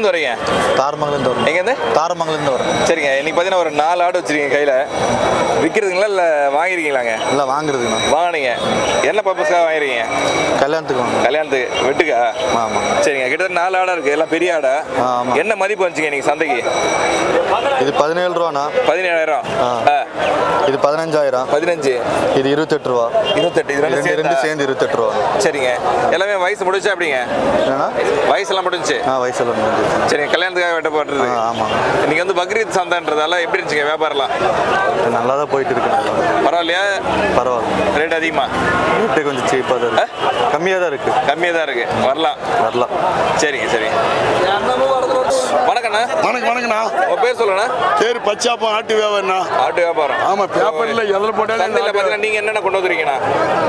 எங்கேருந்து வரீங்க தாரமங்கலேருந்து வரும் எங்கேருந்து? தாரமங்கலேருந்து வரும் சரிங்க இன்னைக்கு பார்த்தீங்கன்னா ஒரு நாலு ஆடு வச்சிருக்கீங்க கையில். விற்கிறதுங்களா இல்லை வாங்கிருக்கீங்களாங்க? இல்லை வாங்குறதுங்கண்ணா. வாங்கினீங்க. என்ன பர்பஸ்க்காக வாங்கிருக்கீங்க? கல்யாணத்துக்கு வாங்க கல்யாணத்துக்கு வெட்டுக்கா? ஆமாம் சரிங்க கிட்டத்தட்ட நாலு ஆடா இருக்கு எல்லாம் பெரிய ஆடா. என்ன மதிப்பு வந்துச்சுங்க இன்னைக்கு சந்தைக்கு? இது பதினேழு ரூபாண்ணா பதினேழாயிரம். ஆ. இது பதினஞ்சாயிரம். பதினஞ்சு. இது இருபத்தெட்டு ரூபா இருபத்தெட்டு இது ரெண்டு ரெண்டு சேர்ந்தா? இருபத்தெட்டு ரூபா சரிங்க. எல்லாமே வயசு முடிஞ்சா அப்படிங்க வயசெல்லாம் முடிஞ்சுச்சு ஆ வயசில் முடிஞ்சிருச்சு சரிங்க கல்யாணத்துக்காக வெட்டப்படுறது ஆ ஆமாம் இன்னைக்கு வந்து பக்ரீத் சந்தைன்றதால எப்படி இருந்துச்சுங்க வியாபாரம்லாம்? நல்லா தான் போயிட்டு இருக்கு பரவாயில்லையா? பரவாயில்ல. ரேட் அதிகமா? ரேட்டு கொஞ்சம் சீப்பாக தான் கம்மியாக தான் இருக்கு. கம்மியாக தான் இருக்கு. வரலாம். வரலாம். சரிங்க சரிங்க. வணக்கண்ணா. வணக்கம் வணக்கண்ணா. உங்க பேர் சொல்லுண்ணா. பேர் பச்சாப்பம் ஆட்டு வியாபாரண்ணா. ஆட்டு வியாபாரம். ஆமா பேப்பர்ல எதில் போட்டாலும் சந்தையில் பார்த்தீங்கன்னா நீங்கள் என்னென்ன கொண்டு வந்துருக்கீங்கண்ணா?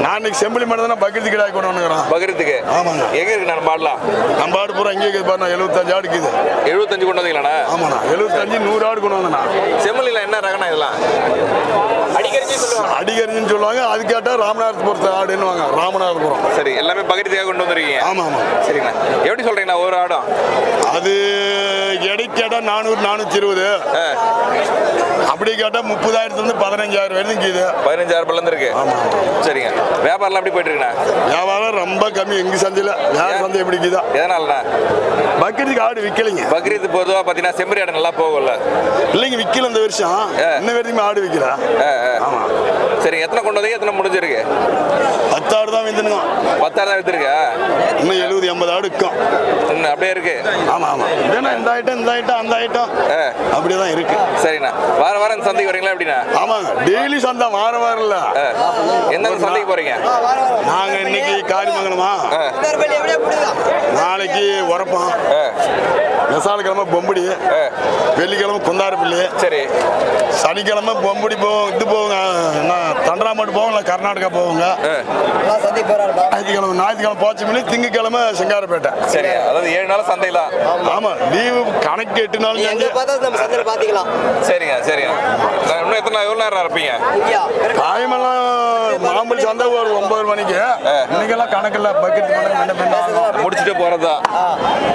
நான் இன்னைக்கு செம்பிளி மட்டும் தான் பக்கத்து கிடாய் கொண்டு வந்துக்கிறோம் பக்ரீத்துக்கு ஆமாங்க. எங்கே இருக்கு நான் பாடலாம் நம்ம ஆடு பூரா இங்கே இருக்குது பாருண்ணா எழுபத்தஞ்சு ஆடு இருக்குது. எழுபத்தஞ்சு கொண்டு வந்தீங்களாண்ணா? ஆமாண்ணா எழுபத்தஞ்சு நூறு ஆடு கொண்டு வந்தேண்ணா. செம்மலியில் என்ன ரகண்ணா இதெல்லாம்? அடிகரிஞ்சுன்னு சொல்லுவாங்க. அது கேட்டால் ராமநாதபுரத்து ஆடுன்னுவாங்க ராமநாதபுரம். சரி எல்லாமே பக்ரீத்துக்காக கொண்டு வந்துருக்கீங்க. ஆமா ஆமா. சரிங்கண்ணா எப்படி சொல்றீங்கண்ணா ஒரு ஆடம்? அது எடை கேட்டால் நானூறு நானூற்றி இருபது. அப்படி கேட்டால் முப்பதாயிரத்துலேருந்து பதினஞ்சாயிரம் வரைக்கும் இருக்குது பதினஞ்சாயிரம் ரூபாயில இருக்கு. ஆமா. சரிங்க. வியாபாரம்லாம் எப்படி போயிட்டு இருக்குண்ணா வியாபாரம் ரொம்ப கம்மி. எங்க சந்தையில்? யார் சந்தை எப்படி இருக்குதா எதனாலண்ணா? பக்கத்துக்கு ஆடு விற்கலைங்க பக்ரீத் பொதுவாக பார்த்தீங்கன்னா செம்மறி ஆடு நல்லா போகும்ல. இல்லைங்க விற்கல இந்த வருஷம். ஆ. இன்ன வரைக்கும் ஆடு விற்கிறா ஆ, ஆ. ஆமா. சரிங்க எத்தனை கொண்டு வந்தீங்க? எத்தனை முடிஞ்சிருக்கு? பத்து ஆடு தான் வித்துனுங்க பத்தாயிரம் தான் வித்துருக்கா? இன்னும் எழுபது எண்பது ஆடு விற்கும். இன்னும் அப்படியே இருக்கு. ஆமா ஆமா. இதென்ன இந்த ஐட்டம் இந்த ஐட்டம் அந்த ஐட்டம் ஆ. அப்படியே தான் இருக்கு. சரிண்ணா. வார வாரம் சந்தைக்கு வரீங்களா எப்படிண்ணா? ஆமாங்க. டெய்லி சந்தை வார வாரம் இல்ல. ஆ. எந்தெந்த சந்தைக்கு போறீங்க? நாங்க இன்னைக்கு காரிமங்கலமா. நாளைக்கு உரப்பம். ஆ. விசாலக்கிழமை பொம்படி ஆ. வெள்ளிக்கிழமை குந்தாரப்பள்ளி சரி. சனிக்கிழமை பொம்படி போவோம் இது போவோங்க என்ன தண்டராமட்டு போவோம் இல்லை கர்நாடகா போவோங்க. ஞாயிற்றுக்கிழமை ஞாயிற்றுக்கிழமை போச்சமல்லி திங்கக்கிழமை சிங்காரப்பேட்டை. சரி அதாவது ஏழு நாள் சந்தைலாம் ஆமா லீவு கணக்கு எட்டு நாள் செஞ்சு சரிங்க சரிங்க. நான் இன்னும் எத்தனை எவ்வளோ நேரம் இருப்பீங்க? காயமெல்லாம் மாம்பழி சந்தை ஒரு ஒன்பது மணிக்கு. இன்னைக்கெல்லாம் கணக்கில் பக்கெட். முடிச்சுட்டு போகிறது தான்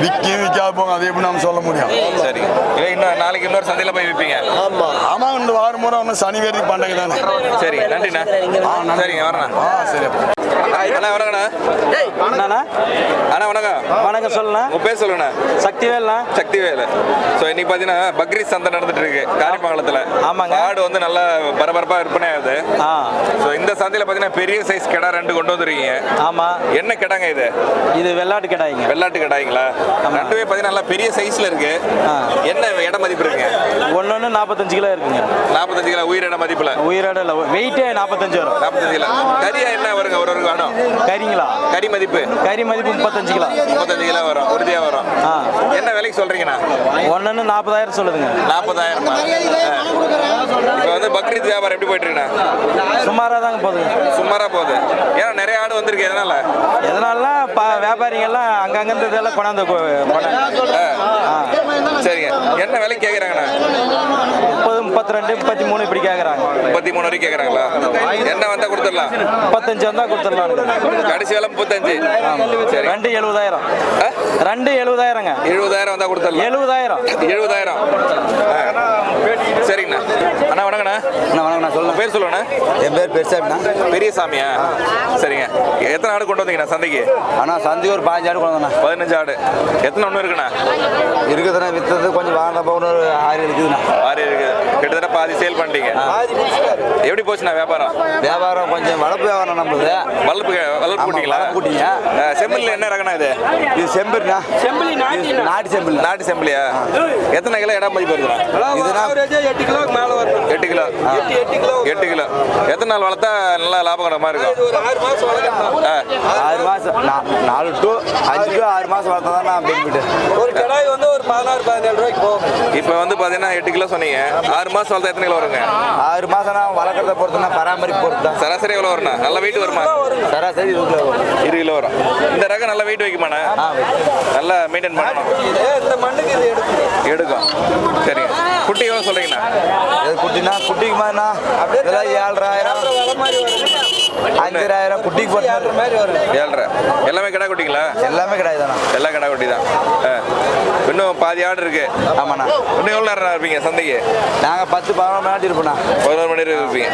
விக்கி விற்காது போங்க அது எப்படி நம்ம சொல்ல முடியும். சரி. இல்லை இன்னும் நாளைக்கு இன்னொரு சந்தையில் போய் விற்பீங்க ஆமா. இந்த வாரம் முறை ஒன்று சனி வேதி பண்டகை தானே. சரி நன்றிண்ணா. சரிங்க வரண்ணா. ஆ சரி அண்ணா வணக்கண்ணா என்னண்ணா அண்ணா வணக்கம். வணக்கம் சொல்லுண்ணா. உங்கள் பேர் சொல்லுங்கண்ணா சக்திவேல்ண்ணா சக்திவேலு. ஸோ இன்னைக்கு பார்த்தீங்கன்னா பக்ரீத் சந்தை நடந்துட்டு இருக்கு காரிமங்கலத்தில். ஆமாங்க. ஆடு வந்து நல்லா பரபரப்பாக விற்பனை ஆகுது. ஆ. ஸோ இந்த சந்தையில் பார்த்தீங்கன்னா பெரிய சைஸ் கிடா ரெண்டு கொண்டு வந்துருக்கீங்க. ஆமாம் என்ன கிடாங்க இது? இது வெள்ளாட்டு கிடாய்ங்க. வெள்ளாட்டு கிடாய்ங்களா? ரெண்டுமே பார்த்தீங்கன்னா நல்லா பெரிய சைஸில் இருக்கு. ஆ. என்ன இட மதிப்பு இருக்குங்க? ஒன்று ஒன்று நாற்பத்தஞ்சு கிலோ இருக்குங்க. நாற்பத்தஞ்சு கிலோ உயிரிட மதிப்பில். உயிரோட இல்லை வெயிட்டே நாற்பத்தஞ்சு வரும். நாற்பத்தஞ்சு கிலோ. கறியா என்ன வருங்க? ஒரு ஒரு வேணும் கறிங்களா கறி மதிப்பு. கறி மதிப்பு முப்பத்தஞ்சு கிலோ முப்பத்தஞ்சு கிலோ வரும். உறுதியாக வரும். ஆ. என்ன விலைக்கு சொல்றீங்கண்ணா? ஒன்று ஒன்று நாற்பதாயிரம் சொல்லுதுங்க. நாற்பதாயிரம் இப்போ வந்து பக்ரீத் வியாபாரம் எப்படி போயிட்டு இருக்குண்ணா சுமாராக தாங்க போகுதுங்க சுமாரா போகுது. ஏன்னா நிறைய ஆடு வந்திருக்கு. எதனால? எதனாலனா ப வியாபாரிங்கெல்லாம் அங்கங்கே இதெல்லாம் கொண்டாந்து கொ- கொண்டாந்து ஆ. சரிங்க. என்ன விலைக்கு கேட்குறாங்கண்ணா முப்பது முப்பத்தி ரெண்டு முப்பத்தி மூணு இப்படி கேட்குறாங்க முப்பத்தி மூணு வரைக்கும் கேட்குறாங்களா என்ன வந்தால் கொடுத்துடலாம்? முப்பத்தஞ்சு வந்தால் கொடுத்துடலான்னு கடைசி விலை முப்பத்தஞ்சு. சரி. ரெண்டு எழுபதாயிரம்? ரெண்டு எழுபதாயிரங்க. எழுபதாயிரம் வந்தால் கொடுத்துடலாம். எழுபதாயிரம். எழுபதாயிரம். ஆ. சரிங்கண்ணா அண்ணா வணக்கண்ணா அண்ணா வணக்கண்ணா சொல்லுங்க பேர் சொல்லுங்கண்ணா என் பேர் பெருசாண்ணா பெரிய சாமியா சரிங்க. எத்தனை ஆடு கொண்டு வந்தீங்கண்ணா சந்தைக்கு? அண்ணா சந்தி ஒரு பதினஞ்சு ஆடு கொண்டு வந்தேண்ணா. பதினஞ்சு ஆடு. எத்தனை ஒன்று இருக்குண்ணா? இருக்குதுண்ணா வித்தது கொஞ்சம் வாங்க போகணும் ஒரு ஆறு இருக்குதுண்ணா. ஆறு இருக்கு கிட்டத்தட்ட பாதி சேல் பண்ணிட்டீங்க. எப்படி போச்சுண்ணா வியாபாரம்? வியாபாரம் கொஞ்சம் வளர்ப்பு வியாபாரம் நம்மளுது. வளர்ப்பு வளர்ப்பு கூட்டிங்களா? கூட்டிங்க. செம்மல்ல என்ன ரகண்ணா இது? இது செம்பருண்ணா. இது நாட்டு செம்பல் நாட்டு செம்பிளியா எத்தனை கிலோ இடம் மதிப்பு இருக்குண்ணா இதுனா எட்டு கிலோ மேலே வரும் எட்டு கிலோ. எட்டு கிலோ. எட்டு கிலோ. எத்தனை நாள் வளர்த்தா நல்லா லாபகரமா இருக்கும் ஒரு ஆறு மாதம் வளர்க்கணும். ஆறு மாசம் நா- நாலு டு அஞ்சு டு ஆறு மாசம் வளர்த்தா தான் நான் பெனிஃபிட் ஒரு கடாய் வந்து ஒரு பதினாறு இப்போ வந்து பாத்தீங்கன்னா எட்டு கிலோ சொன்னீங்க. ஆறு மாசம் வளர்த்தா எத்தனை கிலோ வருங்க? ஆறு மாசம் நான் வளர்க்குறத பொறுத்துனா பராமரிப்பு பொறுத்து தான் சராசரி எவ்வளோ வரும்ண்ணா? நல்ல வெயிட் வருமா? சராசரி இருபது வரும். கிலோ வரும். இந்த ரகம் நல்லா வெயிட் வைக்குமாண்ணா? நல்லா மெயின்டைன் பண்ணணும். இந்த மண்ணுக்கு இது எடுக்கும் எடுக்கும். சரிங்க குட்டி எவ்வளோ சொல்றீங்கண்ணா? இது குட்டினா குட்டிக்கு மாதிரிண்ணா. இதெல்லாம் ஏழ்றாயிரம் வலை மாதிரி வரும் அஞ்சாயிரம் குட்டிக்கு போட்டு ஏழ்ரை எல்லாமே கடா குட்டிங்களா? எல்லாமே கிடையாதுண்ணா. எல்லாம் கடா குட்டி தான் ஆ. இன்னும் பாதி ஆடு இருக்கு. ஆமாண்ணா. இன்னும் எவ்வளோ நேரம் இருப்பீங்க சந்தைக்கு? நாங்கள் பத்து பதினொரு மணி நேரம் இருப்போண்ணா. பதினோரு மணி நேரம் இருப்பீங்க.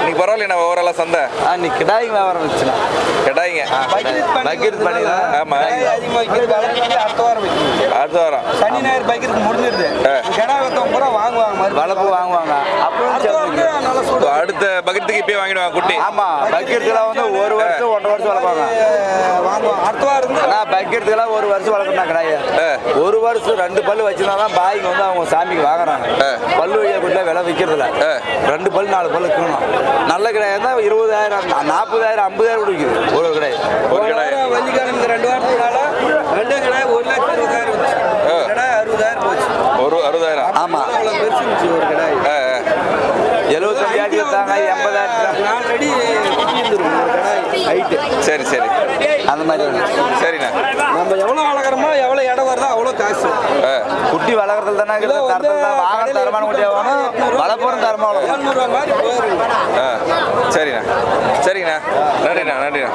இன்னைக்கு பரவாயில்லைண்ணா ஓவராலாக சந்தை? ஆ நீ கிடாய்க்கு வியாபாரம் வச்சுண்ணா கெட்டாயிங்க பக்கெட் பண்ணிடலாம் ஆமா. அடுத்த வாரம் சனி ஞாயிறு பைக்கிறதுக்கு முடிஞ்சிருது. கிடா வைத்தவங்க பூரா வாங்குவாங்க வளர்ப்பு வாங்குவாங்க. அப்புறம் சேர்த்துக்கு. நல்லா சூடு இப்போ அடுத்த பக்கத்துக்கு இப்பயே வாங்கிடுவாங்க குட்டி. ஆமா பக்கெட்டுலாம் வந்து ஒரு வருஷம் ஒன்றரை வருஷம் வளர்ப்பாங்க. அடுத்த வாரம் ஆனா பக்கெட்டுலாம் ஒரு வருஷம் வளர்க்கணும் கிடையாது ஆ. ஒரு வருஷம் ரெண்டு பல்லு வச்சுனா தான் பாய்க்கு வந்து அவங்க சாமிக்கு வாங்குறாங்க. பல்லு வழியா கொடுத்தா விலை விற்கிறதுல. ரெண்டு பல்லு நாலு பல்லு இருக்கணும் நல்ல கிடையாது தான் இருபதாயிரம் நாற்பதாயிரம் ஐம்பதாயிரம் கூட விற்குது ஒரு கிடையாது ஒரு கடாய் வெள்ளிக்கிழமை இந்த ரெண்டு வாரத்துக்குனால ரெண்டு கடை ஒரு லட்சம் இருபதாயிரம் கடை அறுபதாயிரம் போச்சு. ஒரு அறுபதாயிரம். ஆமா. அவ்வளோ பெருசு இருந்துச்சு ஒரு கடை ஆ, ஆ. எழுபத்தஞ்சாயிரத்துக்கு வித்தாங்க எண்பதாயிரத்துக்கு நாலு அடி குட்டி இருந்துரும் கடை ஹைட்டு சரி சரி. அந்த மாதிரி. சரிண்ணா. நம்ம எவ்வளோ வளர்க்குறோமோ எவ்வளோ இடம் வருதோ அவ்வளோ காசு. குட்டி வளர்க்குறதுல தானே வாங்க தரமான குட்டியாக வேணும் வளர்ப்புறம் தரமாக சரிண்ணா. சரிங்கண்ணா. நன்றிண்ணா நன்றிண்ணா.